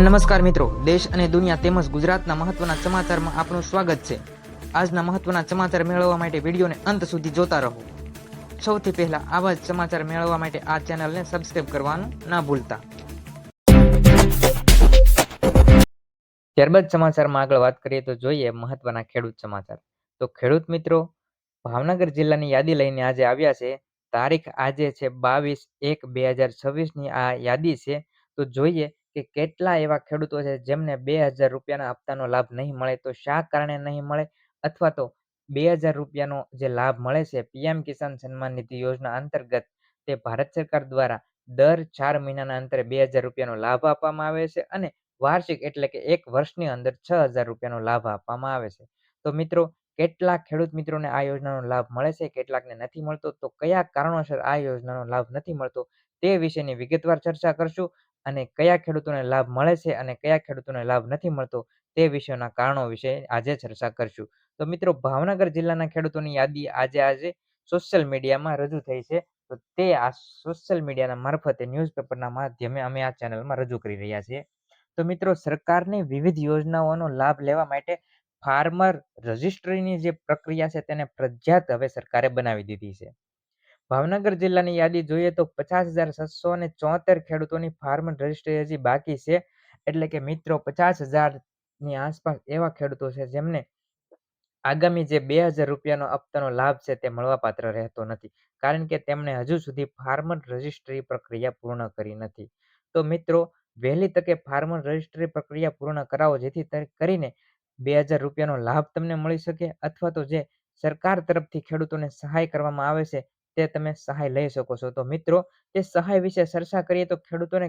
નમસ્કાર મિત્રો, દેશ અને દુનિયા તેમજ ગુજરાતના મહત્વના સમાચારમાં આપનું સ્વાગત છે. આજના મહત્વના સમાચાર મેળવવા માટે વિડીયોને અંત સુધી જોતા રહો. સૌથી પહેલા આવા જ સમાચાર મેળવવા માટે આ ચેનલને સબસ્ક્રાઇબ કરવાનું ના ભૂલતા. ત્યારબાદ સમાચારમાં આગળ વાત કરીએ તો જોઈએ મહત્વના ખેડૂત સમાચાર. તો ખેડૂત મિત્રો, ભાવનગર જિલ્લાની યાદી લઈને આજે આવ્યા છે. તારીખ આજે છે બાવીસ એક બે હજાર છવ્વીસની આ યાદી છે. તો જોઈએ કે કેટલા એવા ખેડૂતો છે જેમને બે હજાર રૂપિયાના હપ્તાનો લાભ નહીં મળે, તો શા કારણે નહીં મળે? અથવા તો બે હજાર રૂપિયાનો જે લાભ મળે છે, પીએમ કિસાન સન્માન નિધિ યોજના અંતર્ગત તે ભારત સરકાર દ્વારા દર ચાર મહિનાના અંતરે બે હજાર રૂપિયાનો લાભ આપવામાં આવે છે અને વાર્ષિક એટલે કે એક વર્ષની અંદર છ હજાર રૂપિયાનો લાભ આપવામાં આવે છે. તો મિત્રો, કેટલાક ખેડૂત મિત્રોને આ યોજનાનો લાભ મળે છે, કેટલાકને નથી મળતો? તો કયા કારણોસર આ યોજનાનો લાભ નથી મળતો? તે વિશેની વિગતવાર ચર્ચા કરશું. અને કયા ખેડૂતોને લાભ મળે છે અને કયા ખેડૂતોને લાભ નથી મળતો તે વિષયોના કારણો વિશે આજે ચર્ચા કરશું. તો મિત્રો, ભાવનગર જિલ્લાના ખેડૂતોની યાદી આજે આજે સોશિયલ મીડિયામાં રજૂ થઈ છે. તો તે આ સોશિયલ મીડિયાના મારફતે ન્યૂઝપેપરના માધ્યમે અમે આ ચેનલમાં રજૂ કરી રહ્યા છીએ. તો મિત્રો, સરકારની વિવિધ યોજનાઓનો લાભ લેવા માટે ફાર્મર રજિસ્ટ્રીની જે પ્રક્રિયા છે તેને ફરજિયાત હવે સરકારે બનાવી દીધી છે. ભાવનગર જિલ્લાની યાદી જોઈએ તો પચાસ હજાર છસો ને ચોતેર ખેડૂતોની ફાર્મર રજિસ્ટ્રી હજી બાકી છે. એટલે કે મિત્રો, પચાસ હજારની આસપાસ એવા ખેડૂતો છે જેમને આગામી જે બે હજાર રૂપિયાનો હપ્તાનો લાભ છે તે મળવાપાત્ર રહેતો નથી. કારણ કે તેમણે હજુ સુધી ફાર્મર રજિસ્ટ્રી પ્રક્રિયા પૂર્ણ કરી નથી. તો મિત્રો, વહેલી તકે ફાર્મર રજિસ્ટ્રી પ્રક્રિયા પૂર્ણ કરાવો, જેથી કરીને બે હજાર રૂપિયાનો લાભ તમને મળી શકે, અથવા તો જે સરકાર તરફથી ખેડૂતોને સહાય કરવામાં આવે છે તે તમે સહાય લઈ શકો છો. તો મિત્રો તે સહાય વિશે ચર્ચા કરીએ તો ખેડૂતોને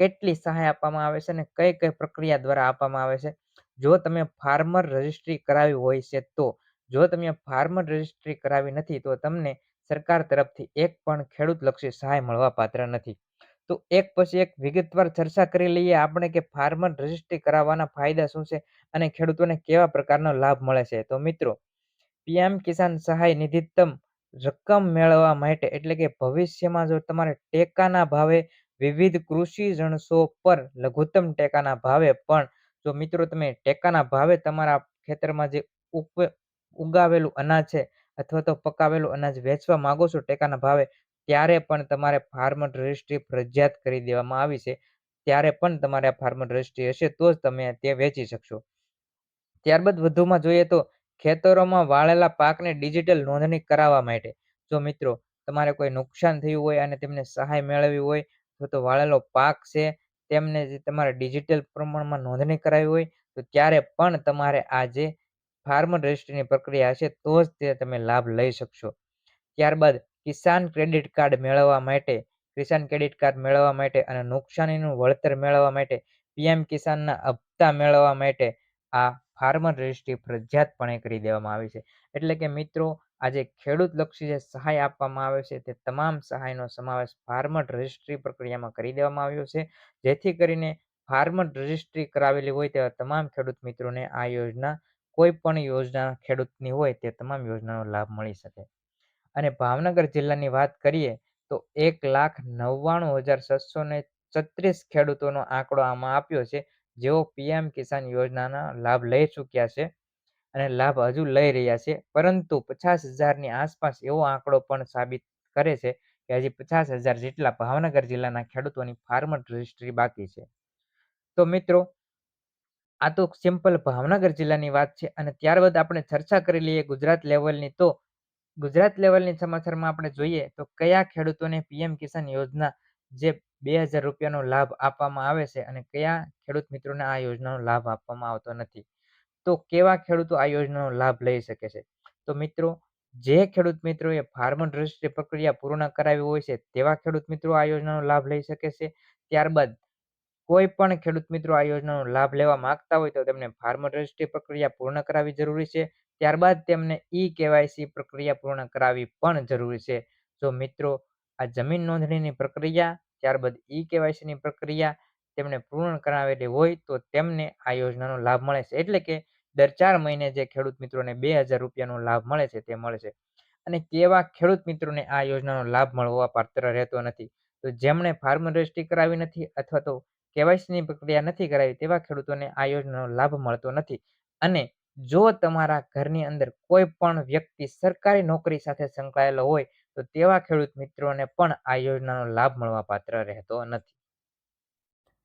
કેટલી સહાય આપવામાં આવે છે અને કઈ કઈ પ્રક્રિયા દ્વારા આપવામાં આવે છે? જો તમે ફાર્મર રજિસ્ટ્રી કરાવી હોય છે તો, જો તમે ફાર્મર રજિસ્ટ્રી કરાવી નથી તો તમને સરકાર તરફથી એક પણ ખેડૂતલક્ષી સહાય મળવા પાત્ર નથી. તો એક પછી એક વિગતવાર ચર્ચા કરી લઈએ આપણે કે ફાર્મર રજિસ્ટ્રી કરાવવાના ફાયદા શું છે અને ખેડૂતોને કેવા પ્રકારનો લાભ મળે છે. તો મિત્રો, પીએમ કિસાન સહાય નિધિત્તમ રકમ મેળવવા માટે. એટલે કે ભવિષ્યમાં જો તમારે ટેકાના ભાવે વિવિધ કૃષિ જણસો પર લઘુત્તમ ટેકાના ભાવે પણ જો મિત્રો તમે ટેકાના ભાવે તમારા ખેતરમાં જે ઉગાવેલું અનાજ છે અથવા તો પકાવેલું અનાજ વેચવા માંગો છો ટેકાના ભાવે, ત્યારે પણ તમારે ફાર્મર રજિસ્ટ્રી ફરજિયાત કરી દેવામાં આવી છે. ત્યારે પણ તમારે ફાર્મર રજિસ્ટ્રી હશે તો જ તમે તે વેચી શકશો. ત્યારબાદ વધુમાં જોઈએ તો ખેતરોમાં વાળેલા પાકને ડિજિટલ નોંધણી કરાવવા માટે. જો મિત્રો, તમારે કોઈ નુકસાન થયું હોય અને તેમને સહાય મેળવવી હોય, તો તો વાળેલો પાક છે, તેમને જે તમારે ડિજિટલ પ્રમાણમાં નોંધણી કરાવી હોય, તો ત્યારે પણ તમારે આ જે ફાર્મર રજિસ્ટ્રીની પ્રક્રિયા હશે તો જ તે તમે લાભ લઈ શકશો. ત્યારબાદ કિસાન ક્રેડિટ કાર્ડ મેળવવા માટે, કિસાન ક્રેડિટ કાર્ડ મેળવવા માટે અને નુકસાનીનું વળતર મેળવવા માટે, પીએમ કિસાનના હપ્તા મેળવવા માટે આ ફાર્મર રજિસ્ટ્રી ફરજિયાતપણે કરી દેવામાં આવી છે. એટલે કે મિત્રો, આજે ખેડૂતલક્ષી જે સહાય આપવામાં આવે છે, તે તમામ સહાયનો સમાવેશ ફાર્મર રજિસ્ટ્રી પ્રક્રિયામાં કરી દેવામાં આવ્યો છે. જેથી કરીને ફાર્મર રજિસ્ટ્રી કરાવેલી હોય તેવા તમામ ખેડૂત મિત્રોને આ યોજના, કોઈ પણ યોજના ખેડૂતની હોય તે તમામ યોજનાનો લાભ મળી શકે. અને ભાવનગર જિલ્લાની વાત કરીએ, તો એક લાખ નવ્વાણું હજાર છસો ને છત્રીસ ખેડૂતોનો આંકડો આમાં આપ્યો છે. જેઓ પીએમ કિસાન યોજનાના લાભ લઈ ચૂક્યા છે અને લાભ હજુ લઈ રહ્યા છે. પરંતુ પચાસ હજારની આસપાસ એવો આંકડો પણ સાબિત કરે છે કે હજી પચાસ હજાર જેટલા ભાવનગર જિલ્લાના ખેડૂતોની ફાર્મર રજિસ્ટ્રી બાકી છે. તો મિત્રો, આ તો સિમ્પલ ભાવનગર જિલ્લાની વાત છે અને ત્યારબાદ આપણે ચર્ચા કરી લઈએ ગુજરાત લેવલની તો ગુજરાત લેવલની સમાચારમાં આપણે જોઈએ તો કયા ખેડૂતોને પીએમ કિસાન યોજના જે બે હજાર રૂપિયાનો લાભ આપવામાં આવે છે અને કયા ખેડૂત મિત્રોને આ યોજનાનો લાભ આપવામાં આવતો નથી? તો કેવા ખેડૂતો આ યોજનાનો લાભ લઈ શકે છે? તો મિત્રો, જે ખેડૂત મિત્રોએ ફાર્મર રજિસ્ટ્રી પ્રક્રિયા પૂર્ણ કરાવી હોય છે, તેવા ખેડૂત મિત્રો આ યોજનાનો લાભ લઈ શકે છે? ત્યારબાદ, કોઈ પણ ખેડૂત મિત્રો આ યોજનાનો લાભ લેવા માંગતા હોય તો તેમને ફાર્મર રજિસ્ટ્રી પ્રક્રિયા પૂર્ણ કરાવવી જરૂરી છે. ત્યારબાદ તેમને ઈ કેવાયસી પ્રક્રિયા પૂર્ણ કરાવવી પણ જરૂરી છે. જો મિત્રો, આ જમીન નોંધણીની પ્રક્રિયા ત્યારબાદ ઈ કેવાયસીની પ્રક્રિયા તેમને પૂર્ણ કરાવેલી હોય તો તેમને આ યોજનાનો લાભ મળે છે. એટલે કે દર ચાર મહિને જે ખેડૂત મિત્રોને બે હજાર રૂપિયાનો લાભ મળે છે તે મળે છે. અને કેવા ખેડૂત મિત્રોને આ યોજનાનો લાભ મળવા પાત્ર રહેતો નથી? તો જેમણે ફાર્મ રજિસ્ટ્રી કરાવી નથી અથવા તો કેવાયસીની પ્રક્રિયા નથી કરાવી તેવા ખેડૂતોને આ યોજનાનો લાભ મળતો નથી. અને જો તમારા ઘરની અંદર કોઈ પણ વ્યક્તિ સરકારી નોકરી સાથે સંકળાયેલો હોય તો તેવા ખેડૂત મિત્રોને પણ આ યોજનાનો લાભ મળવા પાત્ર રહેતો નથી.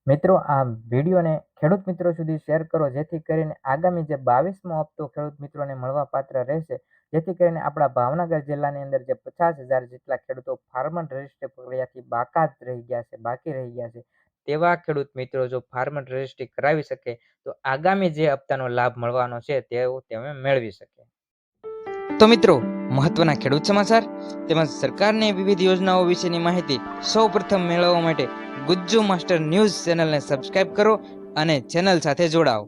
મિત્રો આ વિડીયોને ખેડૂત મિત્રો સુધી શેર કરો જેથી કરીને આગામી જે બાવીસમો હપ્તો ખેડૂત મિત્રોને મળવા પાત્ર રહેશે. જેથી કરીને આપણા ભાવનગર જિલ્લાની અંદર જે પચાસ હજાર જેટલા ખેડૂતો ફાર્મર રજિસ્ટ્રી પ્રક્રિયાથી બાકાત રહી ગયા છે બાકી રહી ગયા છે તેવા ખેડૂત મિત્રો જો ફાર્મર રજિસ્ટ્રી કરાવી શકે તો આગામી જે હપ્તાનો લાભ મળવાનો છે તેઓ તમે મેળવી શકે. તો મિત્રો મહત્વના ખેડૂત સમાચાર તેમજ સરકારની વિવિધ યોજનાઓ વિશેની માહિતી સૌ પ્રથમ મેળવવા માટે ગુજ્જુ માસ્ટર ન્યૂઝ ચેનલને સબસ્ક્રાઇબ કરો અને ચેનલ સાથે જોડાઓ.